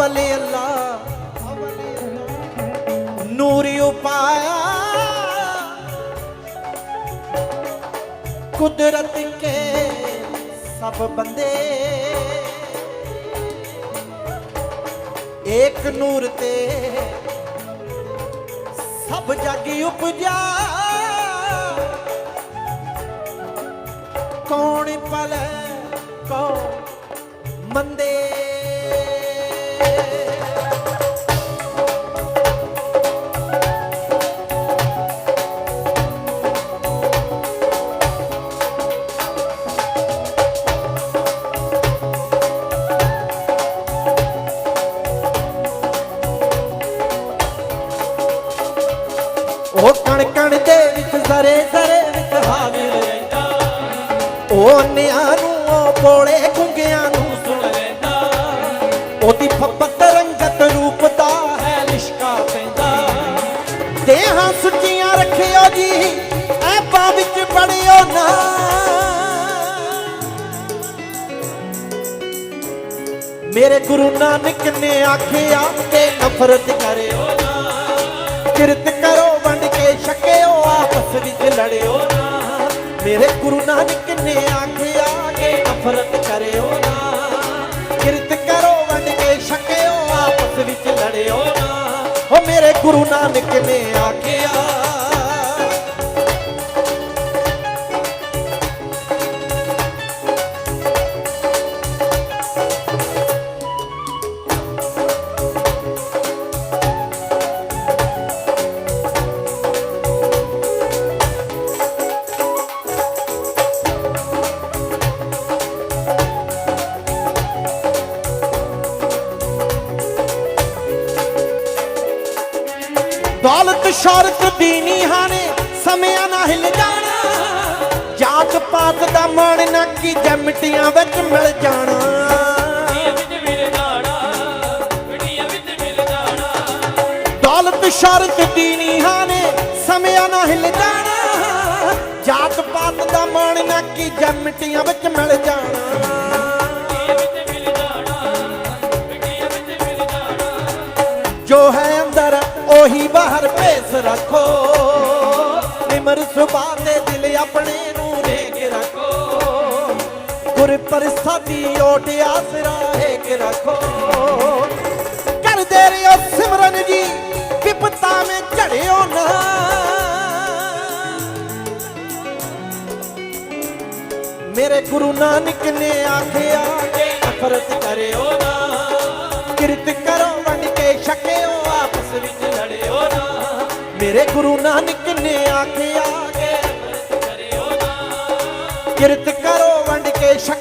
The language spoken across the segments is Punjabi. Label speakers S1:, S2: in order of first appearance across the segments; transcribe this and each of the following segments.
S1: ਅਵਲ ਅੱਲਾ ਨੂਰੀ ਉਪਾਇਆ। ਕੁਦਰਤ ਕੇ ਸਭ ਬੰਦੇ। ਏਕ ਨੂਰ ਤੇ ਸਭ ਜਗ ਉਪਜਾ। ਕੌਣ ਪਲੇ ਕੋ ਮੰਦੇ। ਦੇਹਾਂ ਸੁੱਚੀਆਂ ਰੱਖਿਓ ਜੀ ਐਪਾਂ ਵਿੱਚ ਪੜਿਓ ਨਾ। ਮੇਰੇ ਗੁਰੂ ਨਾਨਕ ਨੇ ਆਖਿਆ ਕਿ ਨਫ਼ਰਤ ਕਰਿਓ ਨਾ। ਕਿਰਤ ਕਰੋ ਵੰਡ ਕੇ ਛਕਿਓ, ਆਪਸ ਵਿੱਚ ਲੜਿਓ ਨਾ। ਮੇਰੇ ਗੁਰੂ ਨਾਨਕ ਨੇ ਆਖਿਆ ਕਿ ਨਫ਼ਰਤ ਕਰਿਓ ਨਾ। ਕਿਰਤ ਕਰੋ ਵੰਡ ਕੇ ਛਕਿਓ, ਆਪਸ ਵਿੱਚ ਲੜਿਓ ਮੇਰੇ ਗੁਰੂ ਨਾਨਕ ਨੇ ਆਖਿਆ। ਦੌਲਤ ਸ਼ੌਹਰਤ ਦੀਨੀ ਹਾਨੇ ਸਮਿਆਂ ਨਾ ਹਿਲ ਜਾਣਾ। ਜਾਤ ਪਾਤ ਦਾ ਮਾਣ ਨਾ ਕੀ ਜਮਟੀਆਂ ਵਿੱਚ ਮਿਲ ਜਾਣਾ। ਦੌਲਤ ਸ਼ੌਹਰਤ ਦੀਨੀ ਹਾਨੇ ਸਮਿਆਂ ਨਾ ਹਿਲ ਜਾਣਾ। ਜਾਤ ਪਾਤ ਦਾ ਮਾਣ ਨਾ ਕੀ ਜਮਟੀਆਂ ਵਿੱਚ ਮਿਲ ਜਾਣਾ। ਜੋ ਹੈ ਉਹੀ ਬਾਹਰ ਭੇਸ ਰੱਖੋ। ਨਿਮਰ ਸੁਭਾ ਤੇ ਦਿਲ ਆਪਣੇ ਨੂੰ ਰੇਕ ਰੱਖੋ। ਗੁਰ ਪ੍ਰਸਾਦੀ ਓਟ ਆਸਰਾ ਏਕ ਰੱਖੋ। ਕਰਦੇ ਰਿਓ ਸਿਮਰਨ ਜੀ, ਵਿਪਤਾ ਮੇ ਝੜਿਓ ਨਾ। ਮੇਰੇ ਗੁਰੂ ਨਾਨਕ ਨੇ ਆਖਿਆ ਕਿ ਨਫ਼ਰਤ ਕਰਿਓ ਨਾ, ਕਿਰਤ ਕਰੋ। ਮੇਰੇ ਗੁਰੂ ਨਾਨਕ ਨੇ ਆਖਿਆ ਕਿਰਤ ਕਰੋ ਵੰਡ ਕੇ ਛਕਿਓ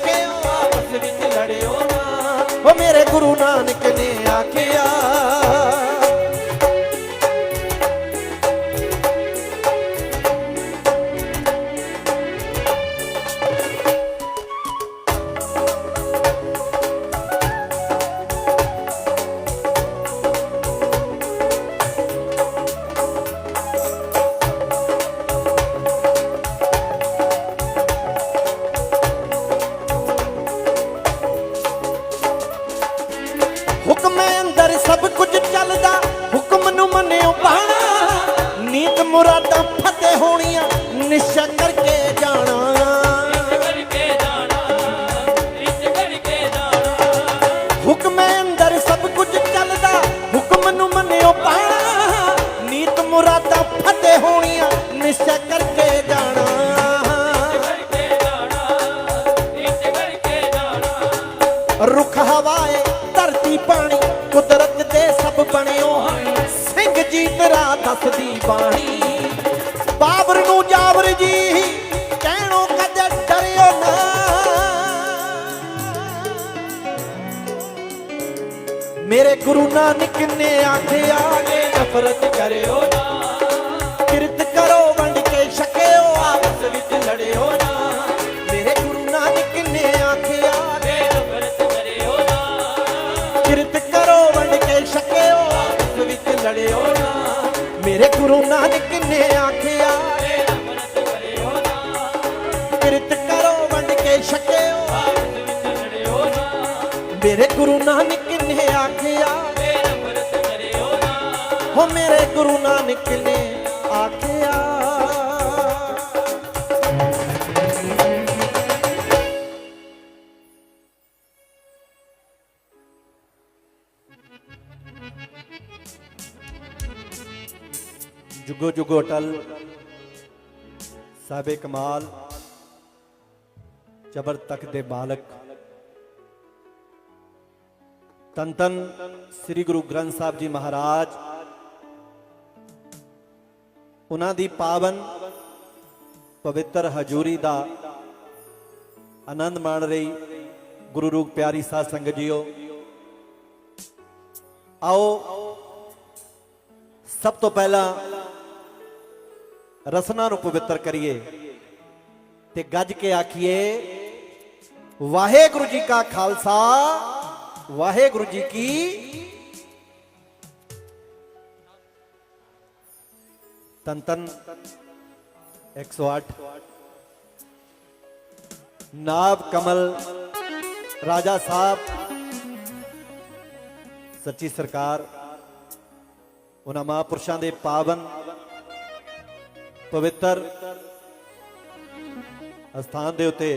S1: ਨਿਸ਼ਚੈ ਕਰਕੇ ਜਾਣਾ। ਰੁੱਖ ਹਵਾਏ, ਧਰਤੀ ਪਾਣੀ, ਕੁਦਰਤ ਦੇ ਸਭ ਬਣਿਓ ਸਿੰਘ ਜੀ ਤੇਰਾ ਦੱਸਦੀ ਬਾਣੀ। ਬਾਬਰ ਨੂੰ ਜਾਬਰ ਜੀ, ਕਹਿਣੋ ਕਦੇ ਡਰਿਓ ਨਾ। ਮੇਰੇ ਗੁਰੂ ਨਾਨਕ ਨੇ ਆਖਿਆ ਕਿ ਨਫ਼ਰਤ ਕਰਿਓ ਕਿਰਤ ਕਰੋ ਵੰਡ ਕੇ ਛਕਿਓ ਆਪਸ ਵਿੱਚ ਲੜਿਓ ਨਾ। ਮੇਰੇ ਗੁਰੂ ਨਾਨਕ ਨੇ ਆਖਿਆ, ਕਿਰਤ ਕਰੋ ਵੰਡ ਕੇ ਛਕਿਓ ਆਪਸ ਵਿੱਚ ਲੜਿਓ ਨਾ। ਮੇਰੇ ਗੁਰੂ ਨਾਨਕ ਨੇ ਆਖਿਆ, ਹੋ ਮੇਰੇ ਗੁਰੂ ਨਾਨਕ ਨੇ ਆਖਿਆ ਜੁਗੋ ਅਟਲ ਸਾਬੇ ਕਮਾਲ, ਜਬਰ ਤੱਕ ਦੇ ਬਾਲਕ ਤਨ ਤਨ ਸ੍ਰੀ ਗੁਰੂ ਗ੍ਰੰਥ ਸਾਹਿਬ ਜੀ ਮਹਾਰਾਜ, ਉਹਨਾਂ ਦੀ ਪਾਵਨ ਪਵਿੱਤਰ ਹਜ਼ੂਰੀ ਦਾ ਆਨੰਦ ਮਾਣ ਰਹੀ ਗੁਰੂ ਰੂਪ ਪਿਆਰੀ ਸਾਧ ਸੰਗਤ ਜੀਓ। ਆਓ, ਸਭ ਤੋਂ ਪਹਿਲਾਂ ਰਸਨਾ ਨੂੰ ਪਵਿੱਤਰ ਕਰੀਏ ਤੇ ਗੱਜ ਕੇ ਆਖੀਏ, ਵਾਹਿਗੁਰੂ ਜੀ ਕਾ ਖਾਲਸਾ, ਵਾਹਿਗੁਰੂ ਜੀ ਕੀ ਤਨ ਤਨ 108 ਨਾਭ ਕਮਲ, ਰਾਜਾ ਸਾਹਿਬ, ਸੱਚੀ ਸਰਕਾਰ, ਉਹਨਾਂ ਮਹਾਂਪੁਰਸ਼ਾਂ ਦੇ ਪਾਵਨ ਪਵਿੱਤਰ ਅਸਥਾਨ ਦੇ ਉੱਤੇ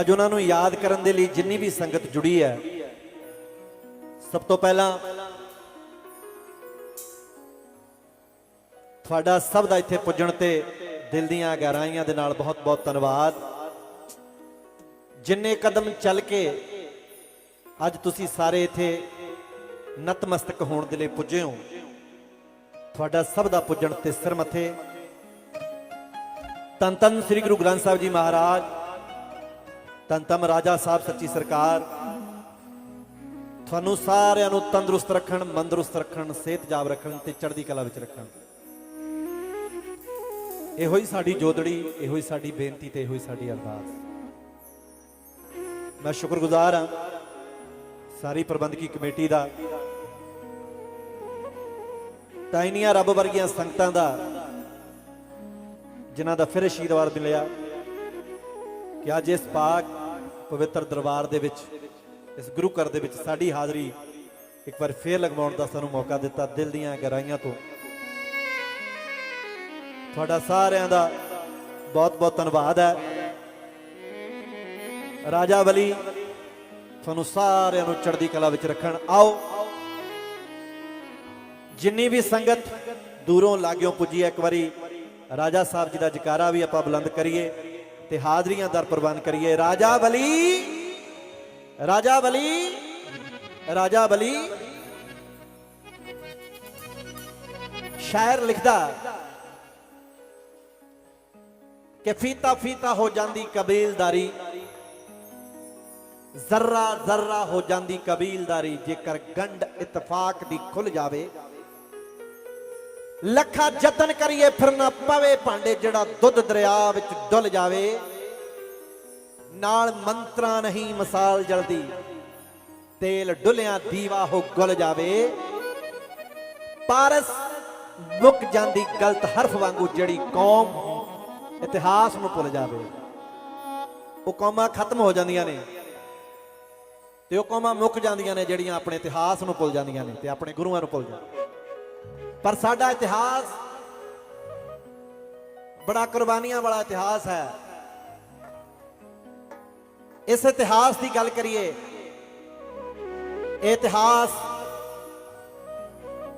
S1: ਅੱਜ ਉਹਨਾਂ ਨੂੰ ਯਾਦ ਕਰਨ ਦੇ ਲਈ ਜਿੰਨੀ ਵੀ ਸੰਗਤ ਜੁੜੀ ਹੈ, ਸਭ ਤੋਂ ਪਹਿਲਾਂ ਤੁਹਾਡਾ ਸਭ ਦਾ ਇੱਥੇ ਪੁੱਜਣ ਤੇ ਦਿਲ ਦੀਆਂ ਗਹਿਰਾਈਆਂ ਦੇ ਨਾਲ ਬਹੁਤ-ਬਹੁਤ ਧੰਨਵਾਦ। ਜਿੰਨੇ ਕਦਮ ਚੱਲ ਕੇ ਅੱਜ ਤੁਸੀਂ ਸਾਰੇ ਇੱਥੇ ਨਤਮਸਤਕ ਹੋਣ ਦੇ ਲਈ ਪੁੱਜੇ ਹੋ ਤੁਹਾਡਾ ਸਭ ਦਾ ਪੁੱਜਣ ਤੇ ਸਿਰ ਮੱਥੇ। ਤਨ ਤਨ ਸ੍ਰੀ ਗੁਰੂ ਗ੍ਰੰਥ ਸਾਹਿਬ ਜੀ ਮਹਾਰਾਜ। ਤਨ ਤਨ ਰਾਜਾ ਸਾਹਿਬ ਸੱਚੀ ਸਰਕਾਰ। ਤੁਹਾਨੂੰ ਸਾਰਿਆਂ ਨੂੰ ਤੰਦਰੁਸਤ ਰੱਖਣ, ਮੰਦਰੁਸਤ ਰੱਖਣ ਸਿਹਤਯਾਬ ਰੱਖਣ ਤੇ ਚੜ੍ਹਦੀ ਕਲਾ ਵਿੱਚ ਰੱਖਣ। ਇਹੋ ਹੀ ਸਾਡੀ ਜੋਦੜੀ ਇਹੋ ਹੀ ਸਾਡੀ ਬੇਨਤੀ ਤੇ ਇਹੋ ਹੀ ਸਾਡੀ ਅਰਦਾਸ। ਮੈਂ ਸ਼ੁਕਰਗੁਜ਼ਾਰ ਹਾਂ। ਸਾਰੀ ਪ੍ਰਬੰਧਕੀ ਕਮੇਟੀ ਦਾ ਤਾਂ ਇੰਨੀਆਂ ਰੱਬ ਵਰਗੀਆਂ ਸੰਗਤਾਂ ਦਾ ਜਿਨ੍ਹਾਂ ਦਾ ਫਿਰ ਆਸ਼ੀਰਵਾਦ ਮਿਲਿਆ ਕਿ ਅੱਜ ਇਸ ਪਾਕ ਪਵਿੱਤਰ ਦਰਬਾਰ ਦੇ ਵਿੱਚ, ਇਸ ਗੁਰੂ ਘਰ ਦੇ ਵਿੱਚ ਸਾਡੀ ਹਾਜ਼ਰੀ ਇੱਕ ਵਾਰ ਫੇਰ ਲਗਵਾਉਣ ਦਾ ਸਾਨੂੰ ਮੌਕਾ ਦਿੱਤਾ ਦਿਲ ਦੀਆਂ ਗਹਿਰਾਈਆਂ ਤੋਂ। ਤੁਹਾਡਾ ਸਾਰਿਆਂ ਦਾ ਬਹੁਤ ਬਹੁਤ ਧੰਨਵਾਦ ਹੈ। ਰਾਜਾ ਬਲੀ ਤੁਹਾਨੂੰ ਸਾਰਿਆਂ ਨੂੰ ਚੜ੍ਹਦੀ ਕਲਾ ਵਿੱਚ ਰੱਖਣ। ਆਓ। ਜਿੰਨੀ ਵੀ ਸੰਗਤ ਦੂਰੋਂ ਲਾਗਿਓਂ ਪੁੱਜੀ, ਇੱਕ ਵਾਰੀ ਰਾਜਾ ਸਾਹਿਬ ਜੀ ਦਾ ਜਕਾਰਾ ਵੀ ਆਪਾਂ ਬੁਲੰਦ ਕਰੀਏ ਤੇ ਹਾਜ਼ਰੀਆਂ ਦਰ ਪ੍ਰਬੰਧ ਕਰੀਏ। ਰਾਜਾ ਬਲੀ ਰਾਜਾ ਬਲੀ ਰਾਜਾ ਬਲੀ। ਸ਼ਾਇਰ ਲਿਖਦਾ, ਕਿ ਫੀਤਾ ਫੀਤਾ ਹੋ ਜਾਂਦੀ ਕਬੀਲਦਾਰੀ, ਜ਼ਰਰਾ ਜ਼ਰਰਾ ਹੋ ਜਾਂਦੀ ਕਬੀਲਦਾਰੀ, ਜੇਕਰ ਗੰਢ ਇਤਫਾਕ ਦੀ ਖੁੱਲ ਜਾਵੇ ਲੱਖਾਂ ਯਤਨ ਕਰੀਏ, ਫਿਰ ਨਾ ਪਵੇ ਭਾਂਡੇ, ਜਿਹੜਾ ਦੁੱਧ ਦਰਿਆ ਵਿੱਚ ਡੁੱਲ ਜਾਵੇ। ਨਾਲ ਮੰਤਰਾਂ ਨਹੀਂ ਮਸਾਲ ਜਲਦੀ, ਤੇਲ ਡੁੱਲਿਆ ਦੀਵਾ ਹੋ ਗੁੱਲ ਜਾਵੇ। ਪਾਰਸ ਮੁੱਕ ਜਾਂਦੀ ਗਲਤ ਹਰਫ ਵਾਂਗੂ, ਜਿਹੜੀ ਕੌਮ ਇਤਿਹਾਸ ਨੂੰ ਭੁੱਲ ਜਾਵੇ। ਉਹ ਕੌਮਾਂ ਖਤਮ ਹੋ ਜਾਂਦੀਆਂ ਨੇ ਤੇ ਉਹ ਕੌਮਾਂ ਮੁੱਕ ਜਾਂਦੀਆਂ ਨੇ, ਜਿਹੜੀਆਂ ਆਪਣੇ ਇਤਿਹਾਸ ਨੂੰ ਭੁੱਲ ਜਾਂਦੀਆਂ ਨੇ ਤੇ ਆਪਣੇ ਗੁਰੂਆਂ ਨੂੰ ਭੁੱਲ ਜਾਂਦੀਆਂ ਪਰ ਸਾਡਾ ਇਤਿਹਾਸ ਬੜਾ ਕੁਰਬਾਨੀਆਂ ਵਾਲਾ ਇਤਿਹਾਸ ਹੈ। ਇਸ ਇਤਿਹਾਸ ਦੀ ਗੱਲ ਕਰੀਏ, ਇਹ ਇਤਿਹਾਸ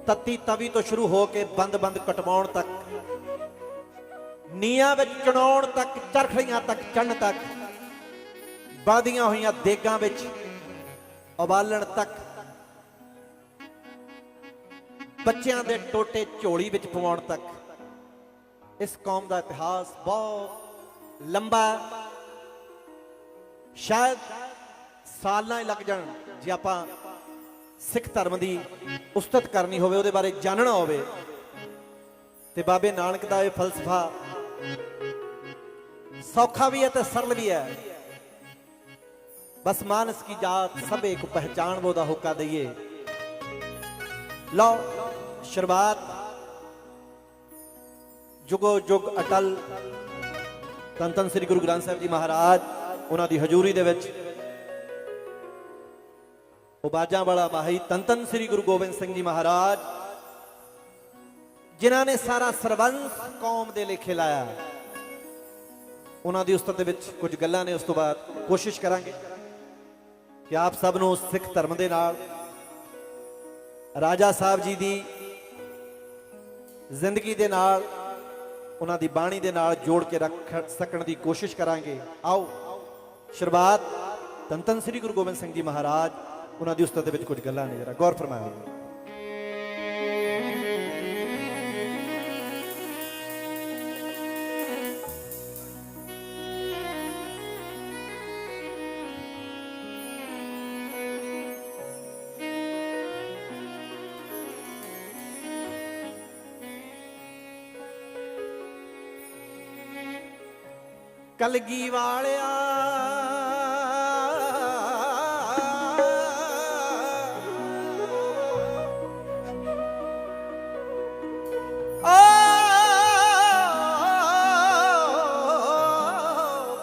S1: ਤਤੀ ਤਵੀ ਤੋਂ ਸ਼ੁਰੂ ਹੋ ਕੇ ਬੰਦ-ਬੰਦ ਕਟਵਾਉਣ ਤੱਕ ਨੀਆਂ ਵਿੱਚ ਚਣਾਉਣ ਤੱਕ, ਚਰਖੜੀਆਂ ਤੱਕ, ਚੰਨ ਤੱਕ ਬਾਦੀਆਂ ਹੋਈਆਂ ਦੇਗਾਂ ਵਿੱਚ ਉਬਾਲਣ ਤੱਕ ਬੱਚਿਆਂ ਦੇ ਟੋਟੇ ਝੋਲੀ ਵਿੱਚ ਪਵਾਉਣ ਤੱਕ। ਇਸ ਕੌਮ ਦਾ ਇਤਿਹਾਸ ਬਹੁਤ ਲੰਬਾ ਹੈ। ਸ਼ਾਇਦ ਸਾਲਾਂ ਹੀ ਲੱਗ ਜਾਣ ਜੇ ਆਪਾਂ ਸਿੱਖ ਧਰਮ ਦੀ ਉਸਤਤ ਕਰਨੀ ਹੋਵੇ, ਉਹਦੇ ਬਾਰੇ ਜਾਣਨਾ ਹੋਵੇ। ਤੇ ਬਾਬੇ ਨਾਨਕ ਦਾ ਇਹ ਫਲਸਫਾ ਸੌਖਾ ਵੀ ਹੈ ਤੇ ਸਰਲ ਵੀ ਹੈ। ਬਸ ਮਾਨਸ ਕੀ ਜਾਤ ਸਭੇ ਕੋ ਪਹਿਚਾਨ ਬੋ ਦਾ ਹੁਕਾ ਦਈਏ। ਲਓ ਸ਼ੁਰੂਆਤ ਜੁਗੋ ਜੁਗ ਅਟਲ ਤਨ ਤਨ ਸ੍ਰੀ ਗੁਰੂ ਗ੍ਰੰਥ ਸਾਹਿਬ ਜੀ ਮਹਾਰਾਜ, ਉਹਨਾਂ ਦੀ ਹਜ਼ੂਰੀ ਦੇ ਵਿੱਚ ਉਹ ਬਾਜਾਂ ਵਾਲਾ ਮਾਹੀ ਤਨ ਤਨ ਸ੍ਰੀ ਗੁਰੂ ਗੋਬਿੰਦ ਸਿੰਘ ਜੀ ਮਹਾਰਾਜ, ਜਿਨ੍ਹਾਂ ਨੇ ਸਾਰਾ ਸਰਬੰਸ ਕੌਮ ਦੇ ਲੇਖੇ ਲਾਇਆ। ਉਹਨਾਂ ਦੀ ਉਸਤਤ ਦੇ ਵਿੱਚ ਕੁਝ ਗੱਲਾਂ ਨੇ, ਉਸ ਤੋਂ ਬਾਅਦ ਕੋਸ਼ਿਸ਼ ਕਰਾਂਗੇ ਕਿ ਆਪ ਸਭ ਨੂੰ ਸਿੱਖ ਧਰਮ ਦੇ ਨਾਲ ਰਾਜਾ ਸਾਹਿਬ ਜੀ ਦੀ ਜ਼ਿੰਦਗੀ ਦੇ ਨਾਲ, ਉਹਨਾਂ ਦੀ ਬਾਣੀ ਦੇ ਨਾਲ ਜੋੜ ਕੇ ਰੱਖ ਸਕਣ ਦੀ ਕੋਸ਼ਿਸ਼ ਕਰਾਂਗੇ। ਆਓ, ਸ਼ੁਰੂਆਤ ਧੰਨ ਧੰਨ ਸ੍ਰੀ ਗੁਰੂ ਗੋਬਿੰਦ ਸਿੰਘ ਜੀ ਮਹਾਰਾਜ, ਉਹਨਾਂ ਦੀ ਉਸਤਤ ਦੇ ਵਿੱਚ ਕੁਝ ਗੱਲਾਂ ਨੇ, ਜਰਾ ਗੌਰ ਫਰਮਾਇਓ। ਕਲਗੀ ਵਾਲਿਆ।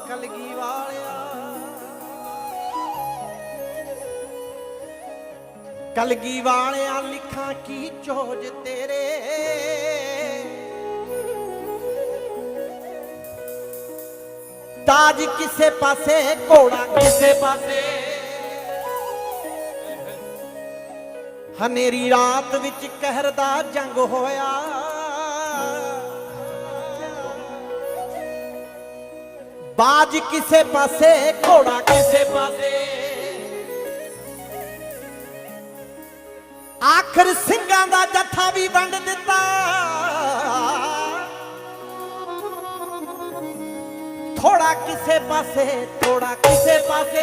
S1: ਕਲਗੀ ਵਾਲਿਆ। ਕਲਗੀ ਵਾਲਿਆ ਲਿਖਾਂ ਕੀ ਚੋਜ ਤੇਰੇ? ਤਾਜ ਕਿਸੇ ਪਾਸੇ, ਘੋੜਾ ਕਿਸੇ ਪਾਸੇ। ਹਨੇਰੀ ਰਾਤ ਵਿੱਚ ਕਹਿਰ ਦਾ ਜੰਗ ਹੋਇਆ। ਬਾਜ ਕਿਸੇ ਪਾਸੇ, ਘੋੜਾ ਕਿਸੇ ਪਾਸੇ। ਆਖਰ ਸਿੰਘਾਂ ਦਾ ਜੱਥਾ ਵੀ ਵੰਡ ਦਿੱਤਾ। ਥੋੜਾ ਕਿਸੇ ਪਾਸੇ ਥੋੜਾ ਕਿਸੇ ਪਾਸੇ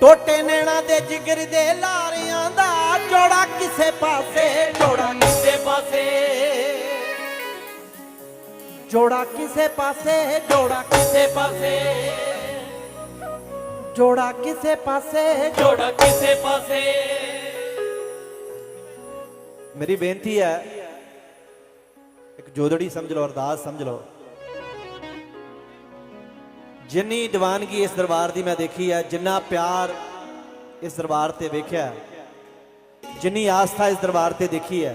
S1: ਟੋਟੇ ਨੈਣਾ ਦੇ ਜਿਗਰ ਦੇ ਲਾਰਿਆਂ ਦਾ ਜੋੜਾ ਕਿਸੇ ਪਾਸੇ ਜੋੜਾ ਕਿਸੇ ਪਾਸੇ ਜੋੜਾ ਕਿਸੇ ਪਾਸੇ ਜੋੜਾ ਕਿਸੇ ਪਾਸੇ ਜੋੜਾ ਕਿਸੇ ਪਾਸੇ
S2: ਜੋੜਾ ਕਿਸੇ ਪਾਸੇ
S1: ਮੇਰੀ ਬੇਨਤੀ ਹੈ ਇੱਕ ਜੋਦੜੀ ਸਮਝ ਲਓ, ਅਰਦਾਸ ਸਮਝ ਲਓ। ਜਿੰਨੀ ਦੀਵਾਨਗੀ ਇਸ ਦਰਬਾਰ ਦੀ ਮੈਂ ਦੇਖੀ ਹੈ, ਜਿੰਨਾ ਪਿਆਰ ਇਸ ਦਰਬਾਰ ਤੇ ਵੇਖਿਆ ਜਿੰਨੀ ਆਸਥਾ ਇਸ ਦਰਬਾਰ ਤੇ ਦੇਖੀ ਹੈ।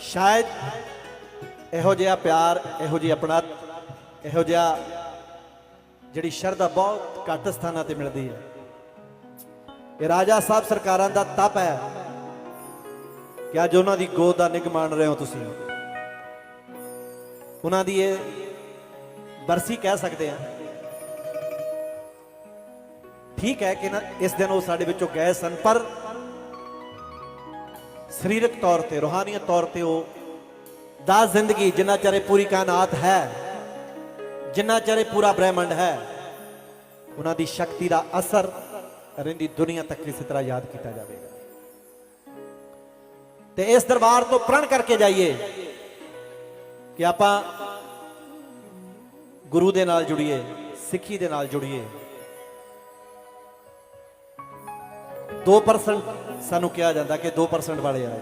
S1: ਸ਼ਾਇਦ ਇਹੋ ਜਿਹਾ ਪਿਆਰ, ਇਹੋ ਜਿਹੀ ਆਪਣਾ ਇਹੋ ਜਿਹਾ ਜਿਹੜੀ ਸ਼ਰਧਾ ਬਹੁਤ ਘੱਟ ਸਥਾਨਾਂ ਤੇ ਮਿਲਦੀ ਹੈ। ਇਹ ਰਾਜਾ ਸਾਹਿਬ ਸਰਕਾਰਾਂ ਦਾ ਤਪ ਹੈ। ਕਿ ਅੱਜ ਉਹਨਾਂ ਦੀ ਗੋਦ ਦਾ ਨਿੱਘ ਮਾਣ ਰਹੇ ਹੋ ਤੁਸੀਂ। ਉਹਨਾਂ ਦੀ ਇਹ ਬਰਸੀ ਕਹਿ ਸਕਦੇ ਆ ਠੀਕ ਹੈ ਕਿ ਨਾ, ਇਸ ਦਿਨ ਉਹ ਸਾਡੇ ਵਿੱਚੋਂ ਗਏ ਸਨ, ਪਰ ਸਰੀਰਕ ਤੌਰ ਤੇ, ਰੋਹਾਨੀਅਤ ਤੌਰ ਤੇ ਉਹ ਦਾ ਜ਼ਿੰਦਗੀ, ਜਿੰਨਾ ਚਿਰ ਪੂਰੀ ਕਾਇਨਾਤ ਹੈ, ਜਿੰਨਾ ਚਿਰ ਪੂਰਾ ਬ੍ਰਹਿਮੰਡ ਹੈ, ਉਹਨਾਂ ਦੀ ਸ਼ਕਤੀ ਦਾ ਅਸਰ ਰਹਿੰਦੀ ਦੁਨੀਆ ਤੱਕ ਇਸੇ ਤਰ੍ਹਾਂ ਯਾਦ ਕੀਤਾ ਜਾਵੇਗਾ। ਤੇ ਇਸ ਦਰਬਾਰ ਤੋਂ ਪ੍ਰਣ ਕਰਕੇ ਜਾਈਏ ਕਿ ਆਪਾਂ ਗੁਰੂ ਦੇ ਨਾਲ ਜੁੜੀਏ, ਸਿੱਖੀ ਦੇ ਨਾਲ ਜੁੜੀਏ। 2% ਸਾਨੂੰ ਕਿਹਾ ਜਾਂਦਾ ਕਿ 2% ਵਾਲੇ ਆਏ।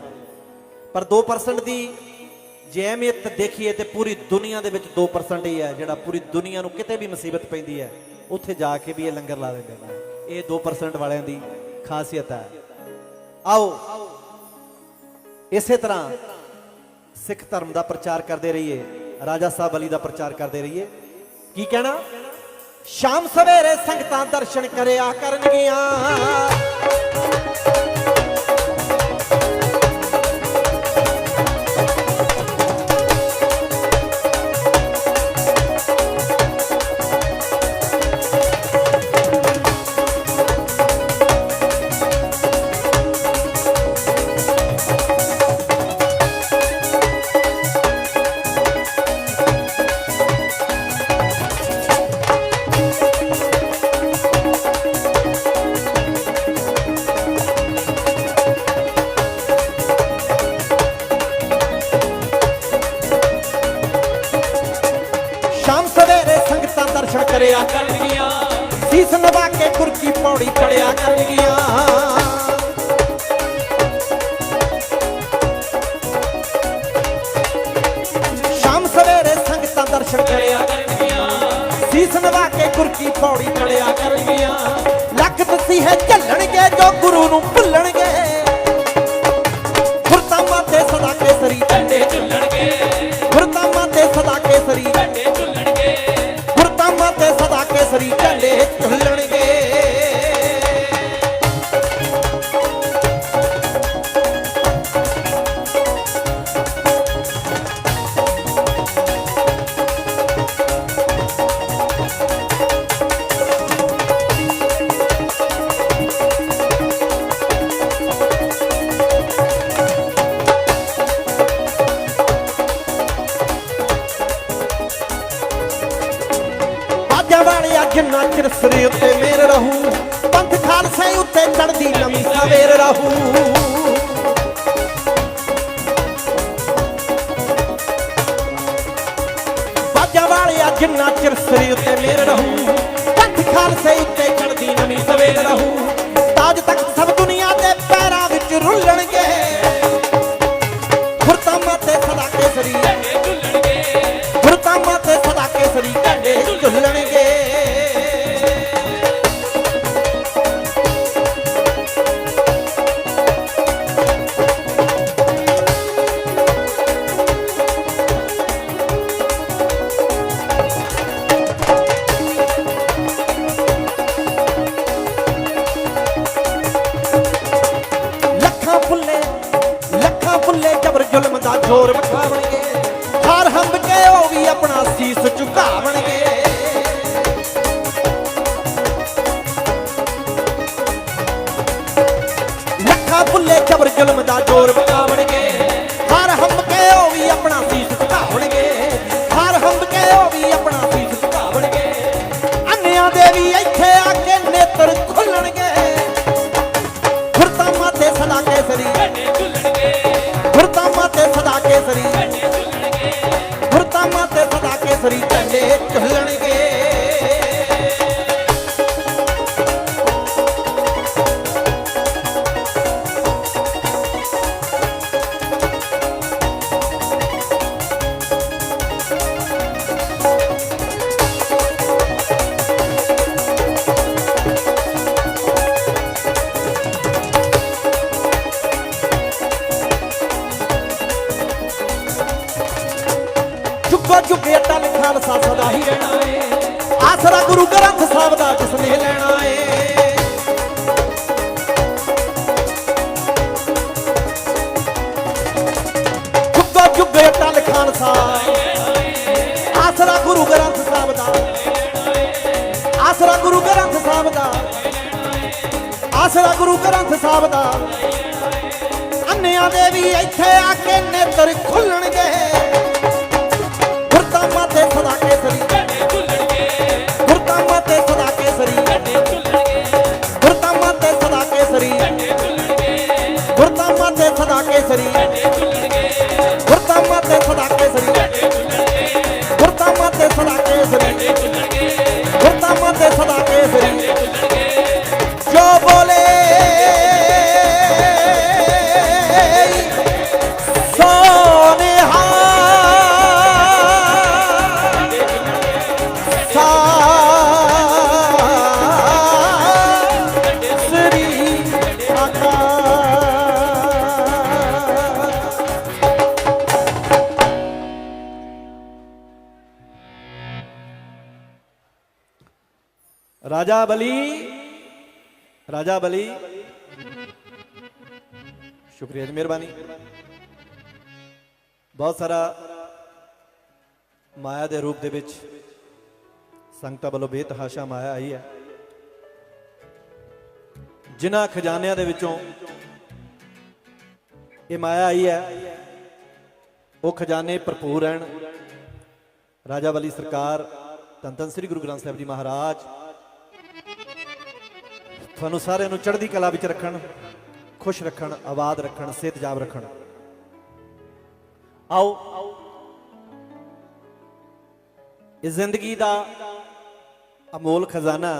S1: ਪਰ 2% ਦੀ ਜੇ ਅਹਿਮੀਅਤ ਦੇਖੀਏ ਤੇ ਪੂਰੀ ਦੁਨੀਆ ਦੇ ਵਿੱਚ 2% ਹੀ ਹੈ, ਜਿਹੜਾ ਪੂਰੀ ਦੁਨੀਆ ਨੂੰ ਕਿਤੇ ਵੀ ਮੁਸੀਬਤ ਪੈਂਦੀ ਹੈ, ਉੱਥੇ ਜਾ ਕੇ ਵੀ ਇਹ ਲੰਗਰ ਲਾ ਦਿੰਦੇ ਨੇ। ਇਹ 2% ਵਾਲਿਆਂ ਦੀ ਖਾਸੀਅਤ ਹੈ। ਆਓ ਇਸੇ ਤਰ੍ਹਾਂ ਸਿੱਖ ਧਰਮ ਦਾ ਪ੍ਰਚਾਰ ਕਰਦੇ ਰਹੀਏ, ਰਾਜਾ ਸਾਹਿਬ ਅਲੀ ਦਾ ਪ੍ਰਚਾਰ ਕਰਦੇ ਰਹੀਏ। ਕੀ ਕਹਿਣਾ? ਸ਼ਾਮ ਸਵੇਰੇ ਸੰਗਤਾਂ ਦਰਸ਼ਨ ਕਰਿਆ ਕਰਨਗੀਆਂ। ਕਰਿਆ ਕੇ ਕੁਰਕੀ ਪੌੜੀ ਚੜਿਆ ਕਰਨਗੀਆਂ। ਲੱਖ ਹੈ ਝੱਲਣਗੇ ਜੋ ਗੁਰੂ ਨੂੰ ਭੁੱਲਣਗੇ। ਗੁਰਤਾਮਾ ਤੇ ਸਦਾ ਕੇਸਰੀ
S2: ਝੰਡੇ ਝੁੱਲਣਗੇ।
S1: ਬਾਜਾਂ ਵਾਲਿਆ ਜਿੰਨਾ ਚਿਰ ਸਿਰ ਉੱਤੇ ਮੇਰ ਰਹੂ, ਪੰਥ ਖਾਲਸੇ ਉੱਤੇ ਚੜਦੀ ਨਵੀਂ ਸਵੇਰ ਰਹੂ। ਬਾਜਾਂ ਵਾਲੇ ਜਿੰਨਾ ਚਿਰ ਸਿਰ ਉੱਤੇ ਮੇਰ ਰਹੂ, ਪੰਥ ਖਾਲਸੇ ਉੱਤੇ ਚੜਦੀ ਨਵੀਂ ਸਵੇਰ ਰਹੂ। ਤਾਜ ਤੱਕ ਸਭ ਦੁਨੀਆ ਦੇ ਪੈਰਾਂ ਵਿੱਚ ਰੁੱਲਣਗੇ ਜ਼ੋਰ ਵਿਖਾਵਣਗੇ ਹਾਰ ਹੰਬ ਕੇ ਉਹ ਵੀ ਆਪਣਾ ਸੀਸ ਝੁਕਾਵਣਗੇ। ਇੱਥੇ ਆ ਕੇ ਨੇਤਰ ਖੁੱਲਣ ਰਾਜਾ ਬਲੀ ਰਾਜਾ ਬਲੀ। ਸ਼ੁਕਰੀਆ ਜੀ, ਮਿਹਰਬਾਨੀ। ਬਹੁਤ ਸਾਰਾ ਮਾਇਆ ਦੇ ਰੂਪ ਦੇ ਵਿੱਚ ਸੰਗਤਾਂ ਵੱਲੋਂ ਬੇਤਹਾਸ਼ਾ ਮਾਇਆ ਆਈ ਹੈ। ਜਿਨ੍ਹਾਂ ਖਜ਼ਾਨਿਆਂ ਦੇ ਵਿੱਚੋਂ ਇਹ ਮਾਇਆ ਆਈ ਹੈ, ਉਹ ਖਜ਼ਾਨੇ ਭਰਪੂਰ ਰਹਿਣ। ਰਾਜਾ ਬਲੀ ਸਰਕਾਰ, ਧੰਨ ਧੰਨ ਸ੍ਰੀ ਗੁਰੂ ਗ੍ਰੰਥ ਸਾਹਿਬ ਜੀ ਮਹਾਰਾਜ ਤੁਹਾਨੂੰ ਸਾਰਿਆਂ ਨੂੰ ਚੜ੍ਹਦੀ ਕਲਾ ਵਿੱਚ ਰੱਖਣ, ਖੁਸ਼ ਰੱਖਣ, ਆਬਾਦ ਰੱਖਣ, ਸਿਹਤਯਾਬ ਰੱਖਣ। ਆਓ ਇਹ ਜ਼ਿੰਦਗੀ ਦਾ ਅਮੋਲ ਖਜ਼ਾਨਾ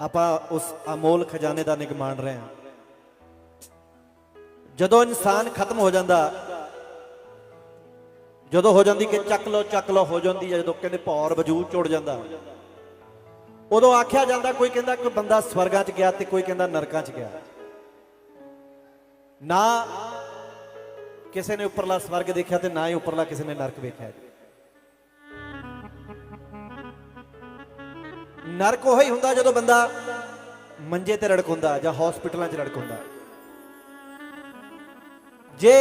S1: ਆਪਾਂ ਉਸ ਅਮੋਲ ਖਜ਼ਾਨੇ ਦਾ ਨਿਗਮਾਨ ਰਹੇ ਹਾਂ। ਜਦੋਂ ਇਨਸਾਨ ਖਤਮ ਹੋ ਜਾਂਦਾ, ਜਦੋਂ ਹੋ ਜਾਂਦੀ ਕਿ ਚੱਕ ਲੋ ਚੱਕ ਲੋ ਹੋ ਜਾਂਦੀ ਹੈ, ਜਦੋਂ ਕਹਿੰਦੇ ਭੌਰ ਵਜੂਦ ਚੁੜ ਜਾਂਦਾ। ਉਦੋਂ ਆਖਿਆ ਜਾਂਦਾ, ਕੋਈ ਕਹਿੰਦਾ ਕੋਈ ਬੰਦਾ ਸਵਰਗਾਂ 'ਚ ਗਿਆ ਤੇ ਕੋਈ ਕਹਿੰਦਾ ਨਰਕਾਂ 'ਚ ਗਿਆ। ਨਾ ਕਿਸੇ ਨੇ ਉੱਪਰਲਾ ਸਵਰਗ ਦੇਖਿਆ ਤੇ ਨਾ ਹੀ ਉੱਪਰਲਾ ਕਿਸੇ ਨੇ ਨਰਕ ਵੇਖਿਆ। ਨਰਕ ਉਹ ਹੀ ਹੁੰਦਾ ਜਦੋਂ ਬੰਦਾ ਮੰਜੇ ਤੇ ਰੜਕੁੰਦਾ ਜਾਂ ਹਸਪੀਟਲਾਂ 'ਚ ਰੜਕੁੰਦਾ। ਜੇ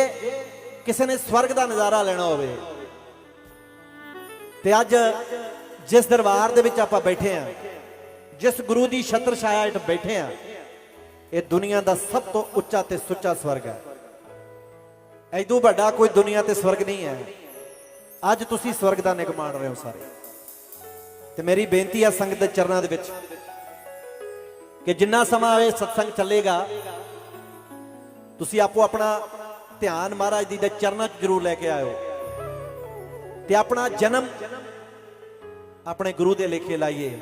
S1: ਕਿਸੇ ਨੇ ਸਵਰਗ ਦਾ ਨਜ਼ਾਰਾ ਲੈਣਾ ਹੋਵੇ, ਤੇ ਅੱਜ ਜਿਸ ਦਰਬਾਰ ਦੇ ਵਿੱਚ ਆਪਾਂ ਬੈਠੇ ਆ, ਜਿਸ ਗੁਰੂ ਦੀ ਛਤਰ ਛਾਇਆ ਹੇਠ ਬੈਠੇ ਆ, ਇਹ ਦੁਨੀਆ ਦਾ ਸਭ ਤੋਂ ਉੱਚਾ ਤੇ ਸੁੱਚਾ ਸਵਰਗ ਹੈ। ਐਦੋਂ ਵੱਡਾ ਕੋਈ ਦੁਨੀਆ ਤੇ ਸਵਰਗ ਨਹੀਂ ਹੈ। ਅੱਜ ਤੁਸੀਂ ਸਵਰਗ ਦਾ ਨਿਕ ਮਾਣ ਰਹੇ ਹੋ ਸਾਰੇ। ਤੇ ਮੇਰੀ ਬੇਨਤੀ ਆ ਸੰਗਤ ਦੇ ਚਰਨਾਂ ਦੇ ਵਿੱਚ ਕਿ ਜਿੰਨਾ ਸਮਾਂ ਇਹ ਸਤਸੰਗ ਚੱਲੇਗਾ, ਤੁਸੀਂ ਆਪੋ ਆਪਣਾ ਧਿਆਨ ਮਹਾਰਾਜ ਦੀ ਦੇ ਚਰਨਾਂ 'ਚ ਜ਼ਰੂਰ ਲੈ ਕੇ ਆਇਓ। ਤੇ ਆਪਣਾ ਜਨਮ ਆਪਣੇ ਗੁਰੂ ਦੇ ਲੇਖੇ ਲਾਈਏ,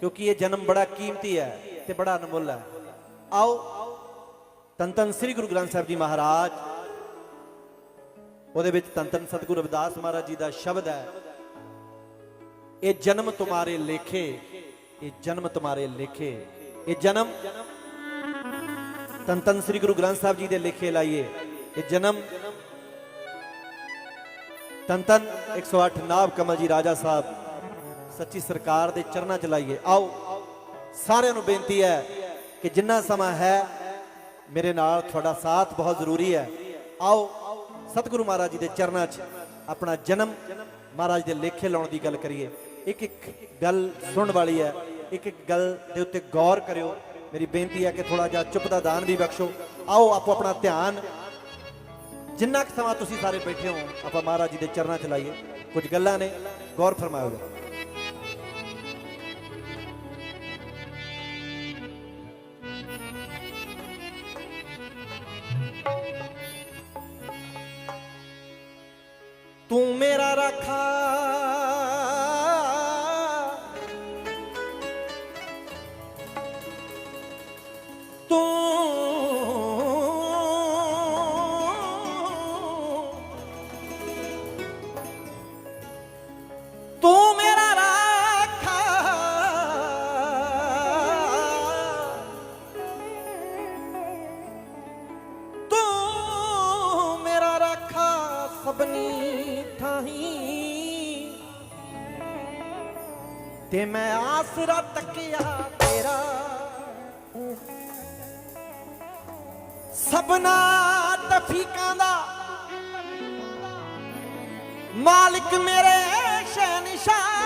S1: ਕਿਉਂਕਿ ਇਹ ਜਨਮ ਬੜਾ ਕੀਮਤੀ ਹੈ ਤੇ ਬੜਾ ਅਨਮੁੱਲ ਹੈ। ਆਓ ਤਨ ਤਨ ਸ੍ਰੀ ਗੁਰੂ ਗ੍ਰੰਥ ਸਾਹਿਬ ਜੀ ਮਹਾਰਾਜ। ਉਹਦੇ ਵਿੱਚ ਤਨ ਤਨ ਸਤਿਗੁਰੂ ਰਵਿਦਾਸ ਮਹਾਰਾਜ ਜੀ ਦਾ ਸ਼ਬਦ ਹੈ, ਇਹ ਜਨਮ ਤੁਮਾਰੇ ਲੇਖੇ, ਇਹ ਜਨਮ ਤੁਮਾਰੇ ਲੇਖੇ, ਇਹ ਜਨਮ ਤਨ ਤਨ ਸ੍ਰੀ ਗੁਰੂ ਗ੍ਰੰਥ ਸਾਹਿਬ ਜੀ ਦੇ ਲੇਖੇ ਲਾਈਏ, ਇਹ ਜਨਮ ਤਨ ਤਨ 108 ਨਾਭ ਕਮਲ ਜੀ ਰਾਜਾ ਸਾਹਿਬ ਸੱਚੀ ਸਰਕਾਰ ਦੇ ਚਰਨਾਂ ਚ ਲਾਈਏ। ਆਓ, ਸਾਰਿਆਂ ਨੂੰ ਬੇਨਤੀ ਹੈ ਕਿ ਜਿੰਨਾ ਸਮਾਂ ਹੈ, ਮੇਰੇ ਨਾਲ ਤੁਹਾਡਾ ਸਾਥ ਬਹੁਤ ਜ਼ਰੂਰੀ ਹੈ। ਆਓ, ਸਤਿਗੁਰੂ ਮਹਾਰਾਜ ਜੀ ਦੇ ਚਰਨਾਂ 'ਚ ਆਪਣਾ ਜਨਮ, ਮਹਾਰਾਜ ਦੇ ਲੇਖੇ ਲਾਉਣ ਦੀ ਗੱਲ ਕਰੀਏ। ਇੱਕ ਇੱਕ ਗੱਲ ਸੁਣਨ ਵਾਲੀ ਹੈ, ਇੱਕ ਇੱਕ ਗੱਲ ਦੇ ਉੱਤੇ ਗੌਰ ਕਰਿਓ। ਮੇਰੀ ਬੇਨਤੀ ਹੈ ਕਿ ਥੋੜਾ ਜਿਹਾ ਚੁੱਪ ਦਾ ਦਾਨ ਵੀ ਬਖਸ਼ੋ। ਆਓ, ਆਪੋ ਆਪਣਾ ਧਿਆਨ। ਜਿੰਨਾ ਕੁ ਸਮਾਂ ਤੁਸੀਂ ਸਾਰੇ ਬੈਠੇ ਹੋ, ਆਪਾਂ ਮਹਾਰਾਜ ਜੀ ਦੇ ਚਰਨਾਂ 'ਚ ਲਾਈਏ। ਕੁਝ ਗੱਲਾਂ ਨੇ, ਗੌਰ ਫਰਮਾਇਓ। ਆਸਰਾ ਤੱਕਿਆ ਤੇਰਾ। ਸਭਨਾ ਤਫੀਕਾਂ ਦਾ ਮਾਲਿਕ ਮੇਰੇ ਸ਼ਹਿਨशाह